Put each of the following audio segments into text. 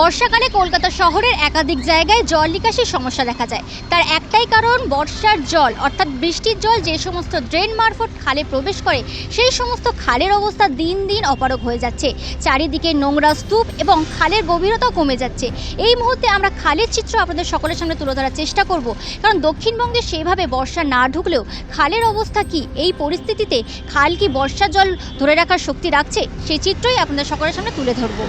বর্ষাকালে কলকাতা শহরের একাধিক জায়গায় জল নিকাশির সমস্যা দেখা যায়। তার একটাই কারণ বর্ষার জল, অর্থাৎ বৃষ্টির জল যে সমস্ত ড্রেন মারফত খালে প্রবেশ করে, সেই সমস্ত খালের অবস্থা দিন দিন অপারগ হয়ে যাচ্ছে। চারিদিকে নোংরা স্তূপ এবং খালের গভীরতাও কমে যাচ্ছে। এই মুহূর্তে আমরা খালের চিত্র আপনাদের সকলের সামনে তুলে ধরার চেষ্টা করব। কারণ দক্ষিণবঙ্গে সেভাবে বর্ষা না ঢুকলেও খালের অবস্থা কি, এই পরিস্থিতিতে খাল কি বর্ষার জল ধরে রাখার শক্তি রাখছে, সেই চিত্রই আপনাদের সকলের সামনে তুলে ধরবো।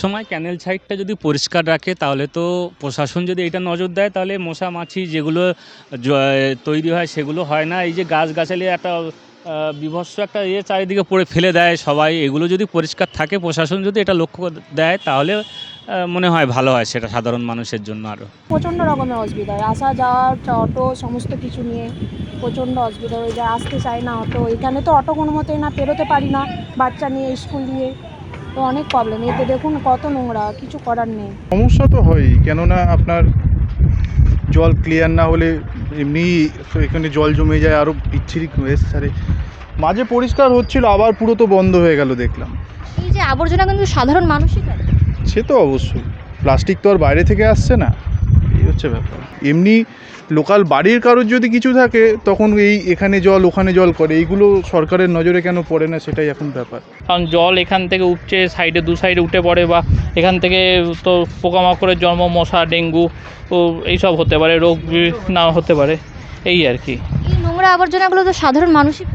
সময় ক্যানেল সাইডটা যদি পরিষ্কার রাখে, তাহলে তো প্রশাসন যদি এটা নজর দেয়, তাহলে মশা, মাছি যেগুলো তৈরি হয় সেগুলো হয় না। এই যে গাছগাছালি একটা বিভৎস একটা ইয়ে চারিদিকে পড়ে ফেলে দেয় সবাই, এগুলো যদি পরিষ্কার থাকে, প্রশাসন যদি এটা লক্ষ্য দেয়, তাহলে মনে হয় ভালো হয় সেটা সাধারণ মানুষের জন্য আরও প্রচণ্ড রকমের অসুবিধা হয়। আসা যাওয়ার অটো, সমস্ত কিছু নিয়ে প্রচণ্ড অসুবিধা হয়ে যায়। আসতে চায় না অটো। এখানে তো অটো কোনো মতেই না, পেরোতে পারি না বাচ্চা নিয়ে স্কুল নিয়ে তো অনেক প্রবলেম এতে দেখুন কত নোংরা কিছু করার নেই। সমস্যা তো হয়ই কেননা আপনার জল ক্লিয়ার না হলে এমনি এখানে জল জমে যায় আরও বিচ্ছিরি সারে মাঝে পরিষ্কার হচ্ছিল আবার পুরো তো বন্ধ হয়ে গেল দেখলাম। এই যে আবর্জনা কিন্তু সাধারণ মানুষই করে। সে তো অবশ্যই। প্লাস্টিক তো আর বাইরে থেকে আসছে না এই হচ্ছে ব্যাপার। এমনি লোকাল বাড়ির কারোর যদি কিছু থাকে তখন এই এখানে জল ওখানে জল করে। এইগুলো সরকারের নজরে কেন পড়ে না সেটাই এখন ব্যাপার। কারণ জল এখান থেকে উঠছে সাইডে দু সাইডে উঠে পড়ে বা এখান থেকে তো পোকামাকড়ের জন্ম মশা ডেঙ্গু ও এইসব হতে পারে রোগ না হতে পারে এই আর কি। এই নোংরা আবর্জনাগুলো তো সাধারণ মানুষই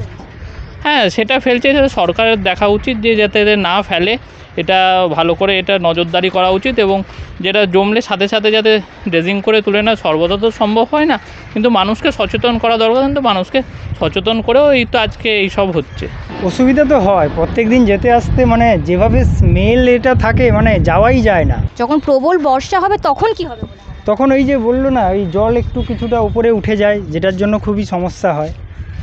হ্যাঁ সেটা ফেলছে সেটা সরকারের দেখা উচিত যে যাতে এদের না ফেলে। এটা ভালো করে এটা নজরদারি করা উচিত এবং যেটা জমলে সাথে সাথে যাতে ড্রেজিং করে তুলে না সর্বদা তো সম্ভব হয় না। কিন্তু মানুষকে সচেতন করা দরকার কিন্তু মানুষকে সচেতন করেও এই তো আজকে এইসব হচ্ছে। অসুবিধা তো হয় প্রত্যেক দিন যেতে আসতে মানে যেভাবে স্মেল এটা থাকে মানে যাওয়াই যায় না। যখন প্রবল বর্ষা হবে তখন কি হবে? তখন ওই যে বলল না ওই জল একটু কিছুটা উপরে উঠে যায় যেটার জন্য খুবই সমস্যা হয়।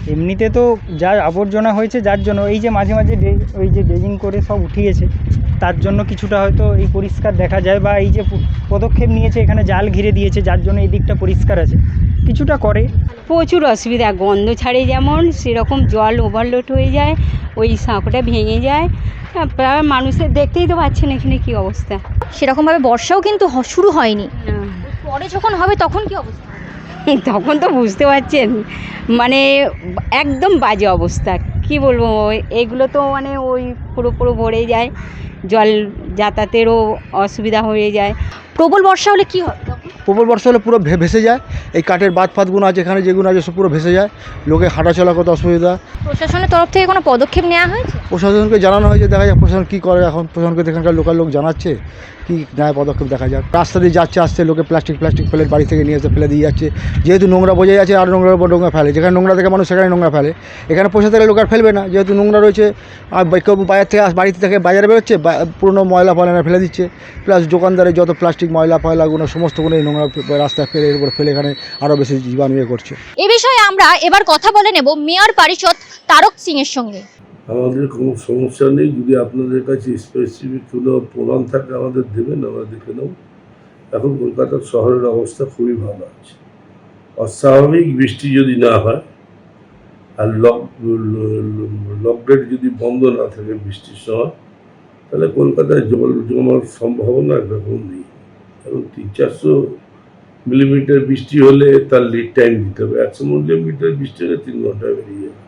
এমনিতে তো যা আবর্জনা হয়েছে যার জন্য এই যে মাঝে মাঝে ডে- ওই যে ড্রেজিং করে সব উঠিয়েছে তার জন্য কিছুটা হয়তো এই পরিষ্কার দেখা যায় বা এই যে পদক্ষেপ নিয়েছে এখানে জাল ঘিরে দিয়েছে যার জন্য এই দিকটা পরিষ্কার আছে। কিছুটা করে। প্রচুর অসুবিধা গন্ধ ছাড়ে যেমন সেরকম জল ওভারলোড হয়ে যায় ওই সাঁকোটা ভেঙে যায়। প্রায় মানুষের দেখতেই তো পাচ্ছেন এখানে কি অবস্থা। সেরকমভাবে বর্ষাও কিন্তু শুরু হয়নি। পরে যখন হবে তখন কি অবস্থা? হবে? তখন তো বুঝতে পারছেন। মানে একদম বাজে অবস্থা। কি বলব এগুলো তো মানে ওই পুরো পুরো ভরে যায় জল যাতায়াতেরও অসুবিধা হয়ে যায়। প্রবল বর্ষা হলে কি হয়? প্রবল বর্ষা হলে পুরো ভে- ভেসে যায়। এই কাঠের বাদ ফাতগুলো আছে এখানে যেগুলো আছে সব পুরো ভেসে যায়। লোকে হাঁটাচলা করতে অসুবিধা। প্রশাসনের তরফ থেকে কোনো পদক্ষেপ নেওয়া হয়েছে? প্রশাসনকে জানানো হয়েছে, দেখা যাক প্রশাসন কী করে এখন। প্রশাসনকে এখানকার লোকাল লোক জানাচ্ছে, কী নেয় পদক্ষেপ দেখা যাক। রাস্তা দিয়ে যাচ্ছে আসছে, লোকে প্লাস্টিক প্লাস্টিক ফেলে বাড়ি থেকে নিয়ে এসে ফেলে দিয়ে যাচ্ছে। যেহেতু নোংরা বোঝা যাচ্ছে, আর নোংরার উপর নোংরা ফেলে। যেখানে নোংরা থেকে, মানুষ সেখানে নোংরা ফেলে। এখানে প্রশাসনের লোক আর ফেলবে না। যেহেতু নোংরা রয়েছে, আর কেউ বাজার থেকে বাড়িতে থেকে বাজারে বেরোচ্ছে পুরনো ময়লা ফয়লা ফেলে দিচ্ছে। প্লাস দোকানদারে যত প্লাস্টিক ময়লা ফয়লাগুলো সমস্তগুলো এই নোংরা রাস্তায় ফেলে, এর উপর ফেলে এখানে আরও বেশি জীবাণু ইয়ে করছে। এ বিষয়ে আমরা এবার কথা বলে নেব মেয়র পারিষদ তারক সিং এর সঙ্গে। আমাদের কোনো সমস্যা নেই। যদি আপনাদের কাছে স্পেসিফিক কোনো প্রমাণ থাকে, আমাদের দেবেন, আমরা দেখে নেব। এখন কলকাতার শহরের অবস্থা খুবই ভালো আছে। অস্বাভাবিক বৃষ্টি যদি না হয়, আর লক লকডেট যদি বন্ধ না থাকে বৃষ্টির সময়, তাহলে কলকাতায় জল জমার সম্ভাবনা একরকম নেই। এবং তিন চারশো মিলিমিটার বৃষ্টি হলে তার লিড টাইম দিতে হবে। একশো মিলিমিটার বৃষ্টি হলে তিন ঘণ্টা বেরিয়ে যাবে।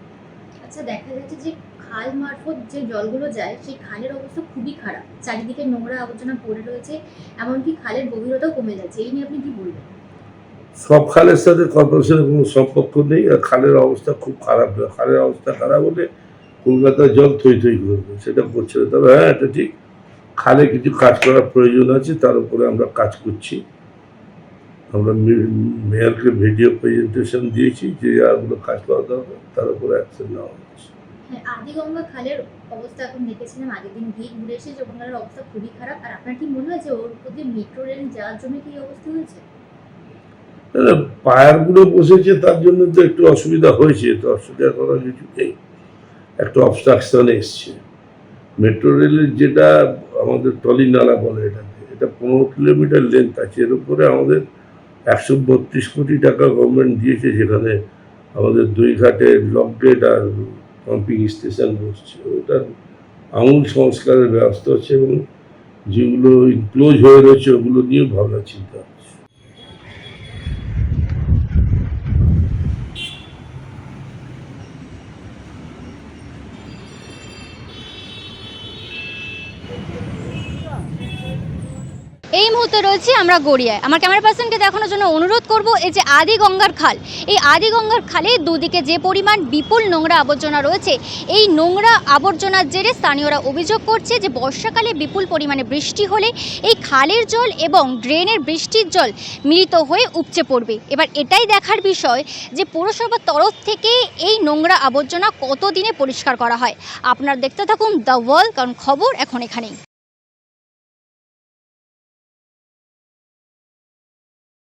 আচ্ছা দেখা যাচ্ছে যে খাল মারফত যে জলগুলো যায়, সেই খালের অবস্থা খুবই খারাপ। চারিদিকে নোংরা আবর্জনা পড়ে রয়েছে, এমনকি খালের গভীরতাও কমে যাচ্ছে। এই নিয়ে আপনি কি বলবেন? সব খালের সাথে কর্পোরেশনের কোনো সম্পর্ক নেই। আর খালের অবস্থা খুব খারাপ। খালের অবস্থা খারাপ হলে কলকাতার জল থই থই করবে সেটা করছে না। তবে হ্যাঁ এটা ঠিক। খালে কিছু কাজ করার প্রয়োজন আছে, তার উপরে আমরা কাজ করছি। আমরা মেয়রকে ভিডিও প্রেজেন্টেশন দিয়েছি যে যাগুলো কাজ করা দরকার তার উপরে অ্যাকশন নেওয়া হচ্ছে। আদিগঙ্গা খালের অবস্থা এখন দেখেছিলাম আগের দিন গিয়ে ঘুরে এসে যে ওখানকার অবস্থা খুবই খারাপ। আর আপনার কি মনে হয় যে ওর দিয়ে মেট্রো রেল যাওয়ার জন্য কি অবস্থা হয়েছে? না, পায়ারগুলো বসেছে তার জন্য তো একটু অসুবিধা হয়েছে তো অসুবিধা করার কিছু নেই। একটা অবস্ট্রাকশন এসছে। মেট্রো রেলের যেটা আমাদের টলি নালা বলে এটাকে এটা পনেরো কিলোমিটার লেন্থ আছে। এর উপরে আমাদের একশো বত্রিশ কোটি টাকা গভর্নমেন্ট দিয়েছে যেখানে আমাদের দুই ঘাটে লকগেট আর পাম্পিং স্টেশন বসছে। ওটার আমূল সংস্কারের ব্যবস্থা হচ্ছে এবং যেগুলো ইনক্লোজ হয়ে রয়েছে, ওগুলো নিয়েও ভাবনা চিন্তা হচ্ছে। এই মুহূর্তে রয়েছি আমরা গড়িয়ায়। আমার ক্যামেরা পার্সনকে দেখানোর জন্য অনুরোধ করব, এই যে আদি গঙ্গার খাল, এই আদি গঙ্গার খালে দুদিকে যে পরিমাণ বিপুল নোংরা আবর্জনা রয়েছে, এই নোংরা আবর্জনার জেরে স্থানীয়রা অভিযোগ করছে যে বর্ষাকালে বিপুল পরিমাণে বৃষ্টি হলে এই খালের জল এবং ড্রেনের বৃষ্টির জল মিলিত হয়ে উপচে পড়বে। এবার এটাই দেখার বিষয় যে পৌরসভার তরফ থেকে এই নোংরা আবর্জনা কত দিনে পরিষ্কার করা হয়। আপনারা দেখতে থাকুন দ্য ওয়ার্ল্ড, কারণ খবর এখন এখানেই।